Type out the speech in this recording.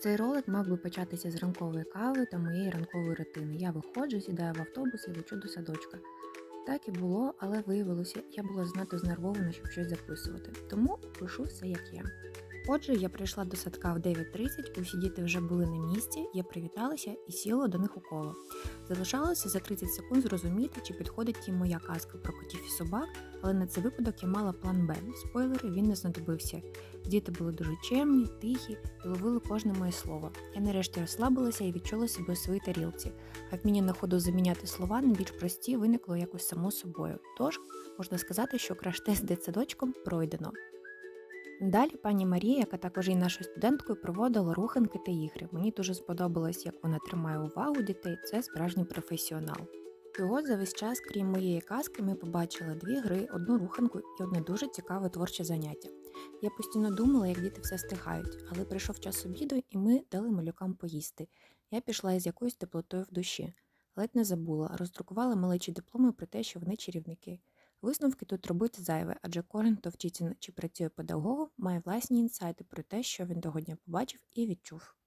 Цей ролик мав би початися з ранкової кави та моєї ранкової рутини. Я виходжу, сідаю в автобус і лечу до садочка. Так і було, але виявилося, я була знато знервована, щоб щось записувати. Тому пишу все як є. Отже, я прийшла до садка в 9.30, усі діти вже були на місці, я привіталася і сіла до них у коло. Залишалося за 30 секунд зрозуміти, чи підходить їм моя казка про котів і собак, але на цей випадок я мала план Б. Спойлери, він не знадобився. Діти були дуже чемні, тихі і ловили кожне моє слово. Я нарешті розслабилася і відчула себе у своїй тарілці. А вміння на ходу заміняти слова на більш прості виникло якось само собою. Тож можна сказати, що краш-тест з дитсадочком пройдено. Далі пані Марія, яка також є нашою студенткою, проводила руханки та ігри. Мені дуже сподобалось, як вона тримає увагу дітей. Це справжній професіонал. І за весь час, крім моєї казки, ми побачили дві гри, одну руханку і одне дуже цікаве творче заняття. Я постійно думала, як діти все встигають, але прийшов час обіду, і ми дали малюкам поїсти. Я пішла із якоюсь теплотою в душі. Ледь не забула, роздрукувала малечі дипломи про те, що вони чарівники. Висновки тут робити зайве, адже кожен, хто вчиться чи працює педагогом, має власні інсайти про те, що він того дня побачив і відчув.